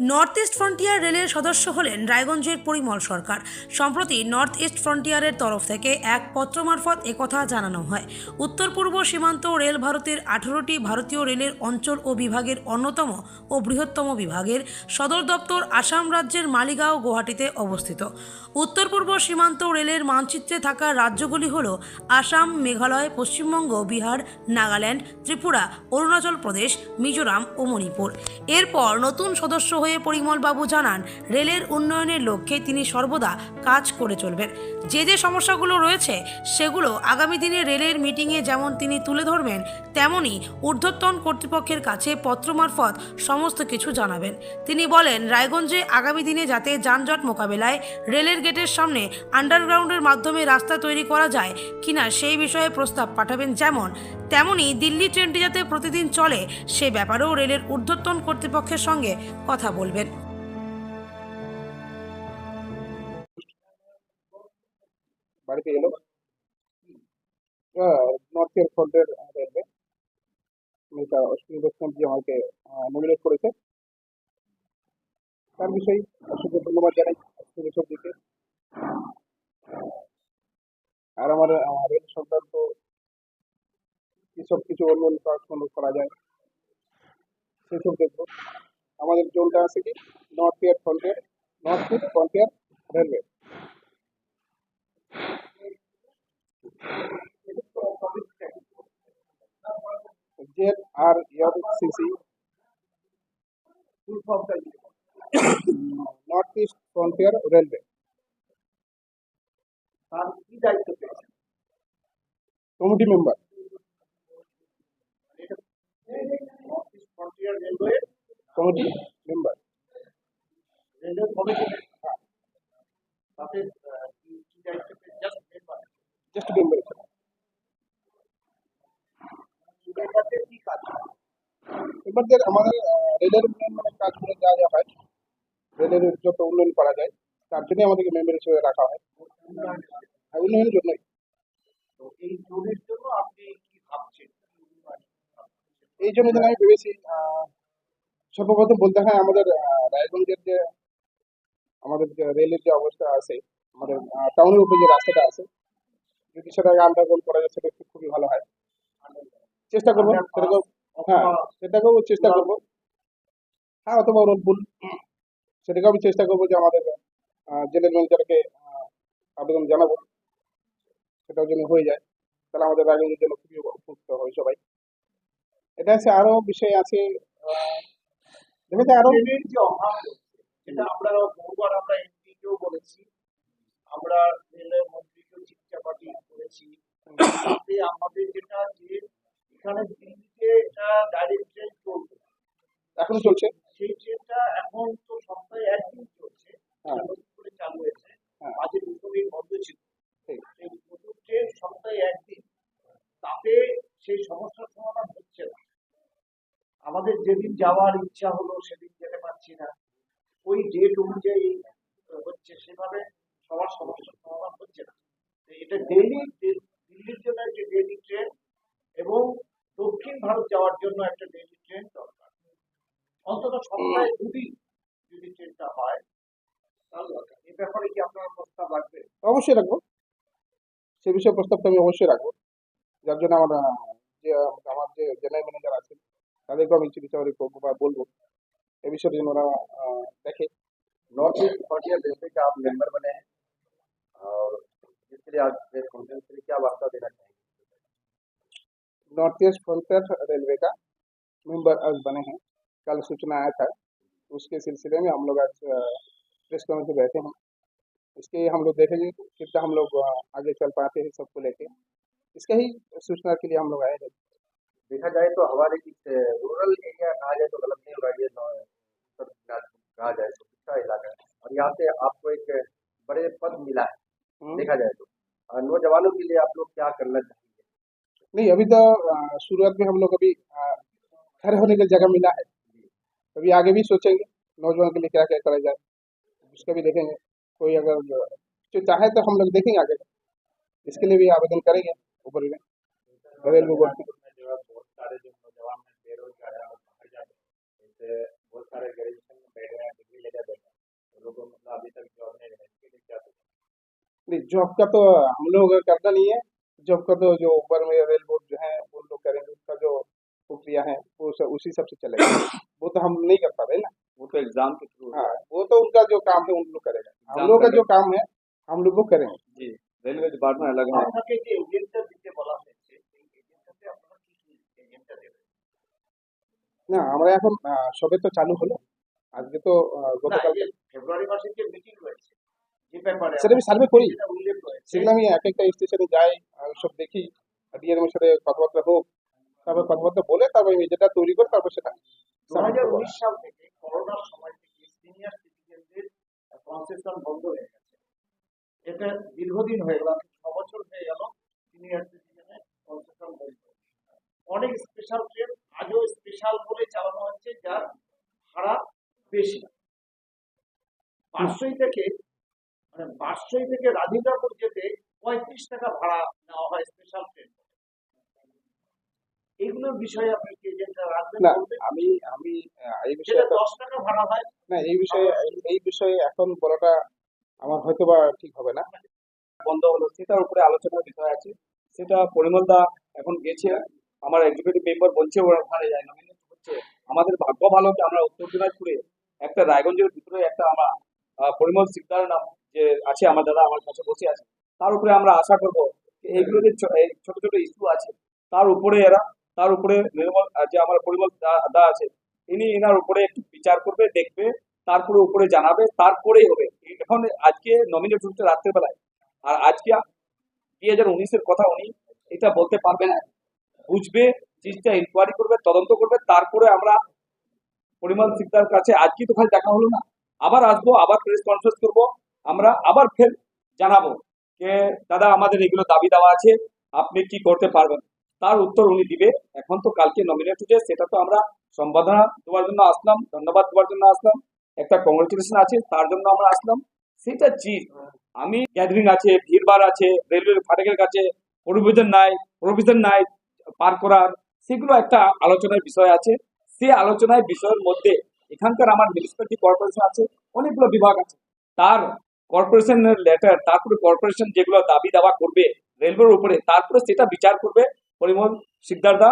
North east frontier রেলের সদস্য হলেন রায়গঞ্জের পরিমল সরকার। সম্প্রতি নর্থ ইস্ট ফ্রন্টিয়ারের তরফ থেকে এক পত্র মারফত একথা জানানো হয়। উত্তর পূর্ব সীমান্ত রেল ভারতের আঠেরোটি ভারতীয় রেলের অঞ্চল ও বিভাগের অন্যতম ও বৃহত্তম বিভাগের সদর দপ্তর আসাম রাজ্যের মালিগাঁও গুয়াহাটিতে অবস্থিত। উত্তর পূর্ব সীমান্ত রেলের মানচিত্রে থাকা রাজ্যগুলি হল আসাম, মেঘালয়, পশ্চিমবঙ্গ, বিহার, নাগাল্যান্ড, ত্রিপুরা, অরুণাচল প্রদেশ, মিজোরাম ও মণিপুর। এরপর নতুন সদস্য হয়ে পরিমলবাবু জানান, রেলের উন্নয়নের লক্ষ্যে তিনি সর্বদা কাজ করে চলবেন। যে যে সমস্যাগুলো রয়েছে, সেগুলো আগামী দিনে রেলের মিটিংয়ে যেমন তিনি তুলে ধরবেন, তেমনি ঊর্ধ্বতন কর্তৃপক্ষের কাছে পত্র মারফত সমস্ত কিছু জানাবেন। তিনি বলেন, রায়গঞ্জে আগামী দিনে যাতে যানজট মোকাবেলায়, রেলের গেটের সামনে আন্ডারগ্রাউন্ডের মাধ্যমে রাস্তা তৈরি করা যায় কিনা সেই বিষয়ে প্রস্তাব পাঠাবেন যেমন, তেমনি দিল্লি ট্রেনটি যাতে প্রতিদিন চলে সে ব্যাপারেও রেলের ঊর্ধ্বতন কর্তৃপক্ষের সঙ্গে কথা বলবেন। বাড়িতে এলো? নর্থ ফ্রন্টের রেলওয়ে করেছে। তার ধন্যবাদ জানাই আর আমার রেল সংক্রান্ত কিসব কিছু অন্য করা যায়, সেসব দেখব। আমাদের জোনটা আছে কি নর্থ ইয়ার frontier north east frontier railway. Z R FCC north east frontier railway. তার কি দায়িত্ব পেয়েছেন? Committee member north east frontier railway committee member. Just member মেম্বারদের আমাদের রেলের উন্নয়নের কাজগুলো যা যা হয় রেলের যত উন্নয়ন করা যায় তার জন্য আমাদেরকে মেম্বার হিসেবে রাখা হয়। উন্নয়নের জন্যই। তো এই জোনের জন্য আপনি কি ভাবছেন? উন্নয়ন? এই জন্য আমি সর্বপ্রথম বলতে হয়, আমাদের রায়গঞ্জের যে, আমাদের যে রেলের যে অবস্থা আছে, আমাদের টাউনের উপরে যে রাস্তাটা আছে, যদি সেটাকে আন্ডারগ্রাউন্ড করা যায়, সেটা খুবই ভালো হয়। চেষ্টা করব সেরকম হ্যাঁ সেটাকেও চেষ্টা করব। হ্যাঁ অথবা রোডবুল সেটাকেও আমি চেষ্টা করব যে আমাদের জেলের ম্যানেজারকে আবেদন জানাব। সেটাও যেন হয়ে যায়। তাহলে আমাদের রায়গঞ্জের জন্য খুবই উপকৃত হয় সবাই। এটা আছে, আরও বিষয় আছে আহ, আরও যে অভাব আমরা বহুবার আমরা এমপিকেও বলেছি আমরা রেলের মন্ত্রীকেও চিৎকাপাটি করেছি তাতে আমাদের যেটা যে এখানে দিল্লিতে এটা ডাইরেক্ট ট্রেন চলবে এখনও চলছে সেই ট্রেনটা এখন তো সপ্তাহে একদিন চলছে হ্যাঁ। করে চালু হয়েছে হ্যাঁ। মাঝে দুটো দিন বন্ধ ছিল। সেই নতুন ট্রেন সপ্তাহে একদিন তাতে সেই না আমাদের যেদিন যাওয়ার ইচ্ছা হলো সেদিন যেতে পারছি না। ওই ডেট অনুযায়ী হচ্ছে সেভাবে সবার সমস্যার সমাধান হচ্ছে না। এটা ডেইলি দিল্লির জন্য একটা ডেইলি ট্রেন এবং দক্ষিণ ভারত যাওয়ার জন্য একটা ডেইলি ট্রেন দরকার। অন্তত সপ্তাহে দুদিন যদি ট্রেনটা হয় তাহলে দরকার। এ ব্যাপারে কি আপনার প্রস্তাব লাগবে? অবশ্যই রাখব। সে বিষয়ে প্রস্তাবটা আমি অবশ্যই রাখব। যার জন্য আমার যে আমার যে জেনারেল ম্যানেজার আছেন তাদেরকেও আমি চিকিৎসা করবো বা বলবো এ বিষয়ে যেন ওরা আহ, দেখে नॉर्थ ईस्ट फ्रंटियर रेलवे के आप मेंबर बने हैं और इसके लिए आज प्रेस कॉन्फ्रेंस के लिए क्या वार्ता देना चाहेंगे नॉर्थ ईस्ट फ्रंटियर रेलवे का मेंबर आज बने हैं कल सूचना आया था उसके सिलसिले में हम लोग आज प्रेस कॉन्फ्रेंस में बैठे हैं इसके हम लोग देखेंगे कितना हम लोग अ, आगे चल पाते हैं सबको लेके इसका ही सूचना के लिए हम लोग आए हैं देखा जाए तो हमारे रूरल एरिया कहा जाए तो गलत नहीं होगा ये तो सब कहा जाए तो पिछड़ा इलाका है। और यहाँ पे आपको एक बड़े पद मिला है हम्म। देखा जाए तो। नौजवानों के लिए आप लोग क्या करना चाहेंगे? नहीं अभी तो शुरुआत में हम लोग अभी खड़े होने की जगह मिला है। अभी आगे भी सोचेंगे नौजवान के लिए क्या क्या करा जाए उसका भी देखेंगे। कोई अगर जो चाहे तो हम लोग देखेंगे आगे। इसके लिए भी आवेदन करेंगे ऊपर में। रेलवे बोर्ड सारे जो नौजवान हैं बेरोजगार है और बाहर जा रहे बहुत सारे ग्रेजुएशन में बैठ रहे हैं डिग्री लेकर बैठ रहे हैं तो लोगों मतलब अभी तक जॉब नहीं रहे इसके लिए क्या नहीं जॉब का तो हम लोग करता नहीं है। जॉब का तो जो ऊपर में रेल बोर्ड जो है वो लोग करेंगे उसका जो प्रक्रिया है वो उसी सबसे चलेगा। वो तो हम नहीं कर पा रहे ना। वो तो एग्ज़ाम के थ्रू हाँ वो तो उनका जो काम है उन लोग करेगा। हम लोग का जो काम है हम लोग वो करेंगे। जी रेलवे डिपार्टमेंट अलग है? না আমরা এখন সবে তো চালু হলো। আজকে তো আহ, না গতকাল ফেব্রুয়ারি মাসে যে মিটিং হয়েছে যে ব্যাপারে সেটা আমি সার্ভে করি। সেগুলো আমি এক একটা স্টেশনে যাই আর সব দেখি। ডিএম এর সাথে কথাবার্তা হোক তারপর কথাবার্তা বলে তারপর আমি যেটা তৈরি করে তারপর সেটা দু হাজার উনিশ সাল থেকে করোনার সময় থেকে সিনিয়র সিটিজেনদের কনসেশন বন্ধ হয়ে গেছে। এটা দীর্ঘদিন হয়ে গেল ছ বছর হয়ে গেল সিনিয়র সিটিজেনের কনসেশন বন্ধ অনেক স্পেশাল ট্রেন আজও স্পেশাল বলে চালানো হচ্ছে যার ভাড়া বেশি। বারশোই থেকে মানে বারশোই থেকে রাধিকাপুর যেতে পঁয়ত্রিশ টাকা ভাড়া নেওয়া হয় স্পেশাল ট্রেন এইগুলোর বিষয়ে আপনি না আমি আমি এই বিষয়ে দশ টাকা ভাড়া হয় না এই বিষয়ে এই- এই বিষয়ে এখন বলাটা আমার হয়তো বা ঠিক হবে না। বন্ধ হলো সেটার উপরে আলোচনার বিষয় আছে। সেটা পরিমল দা এখন গেছে। আমার এক্সিকিউটিভ মেম্বার বলছে, ওরা ওখানে যায় নমিনেট হচ্ছে, আমাদের ভাগ্য ভালো যে আমরা উত্তর দিনাজপুরে একটা রায়গঞ্জের ভিতরে একটা আমরা পরিমল সিকদার নাম যে আছে, আমার দাদা আমার কাছে বসে আছে। তার উপরে আমরা আশা করব এইগুলো যে ছোট ছোট ইস্যু আছে, তার উপরে এরা, তার উপরে নির্মল যে আমার পরিমল দা আছে, ইনি এনার উপরে একটু বিচার করবে, দেখবে তারপরে উপরে জানাবে তারপরেই হবে। এখন আজকে নমিনেট হচ্ছে রাত্রেবেলায়। আর আজকে দুই হাজার উনিশের কথা উনি এটা বলতে পারবে না। বুঝবে, জিনিসটা ইনকোয়ারি করবে, তদন্ত করবে, তারপরে আমরা পরিমল সিকদার কাছে, আজকে তো খালি দেখা হলো না, আবার আসব, আবার প্রেস কনফারেন্স করব, আমরা আবার ফের জানাব যে, দাদা, আমাদের এগুলো দাবি দেওয়া আছে, আপনি কি করতে পারবেন? তার উত্তর উনি দিবে, এখন তো কালকে নমিনেট হচ্ছে, সেটা তো আমরা সম্বোধনা দেওয়ার জন্য আসলাম, ধন্যবাদ দেওয়ার জন্য আসলাম, একটা কংগ্রেচুলেশন আছে, তার জন্য আমরা আসলাম, সেটা জিত। আমি গ্যাদারিং আছে, ভিড়ভাড় আছে রেলওয়ে ফাটকের কাছে প্রভিজন নাই প্রভিজন নাই পার করার, সেগুলো একটা আলোচনার বিষয় আছে। সে আলোচনায় বিষয়ের মধ্যে এখানকার আমার মিউনিসিপ্যালিটি কর্পোরেশন আছে, অনেকগুলো বিভাগ আছে। তার কর্পোরেশনের লেটার তারপরে কর্পোরেশন যেগুলো দাবি দাওয়া করবে রেলওয়ের উপরে, তারপরে সেটা বিচার করবে পরিমল সিকদারদা।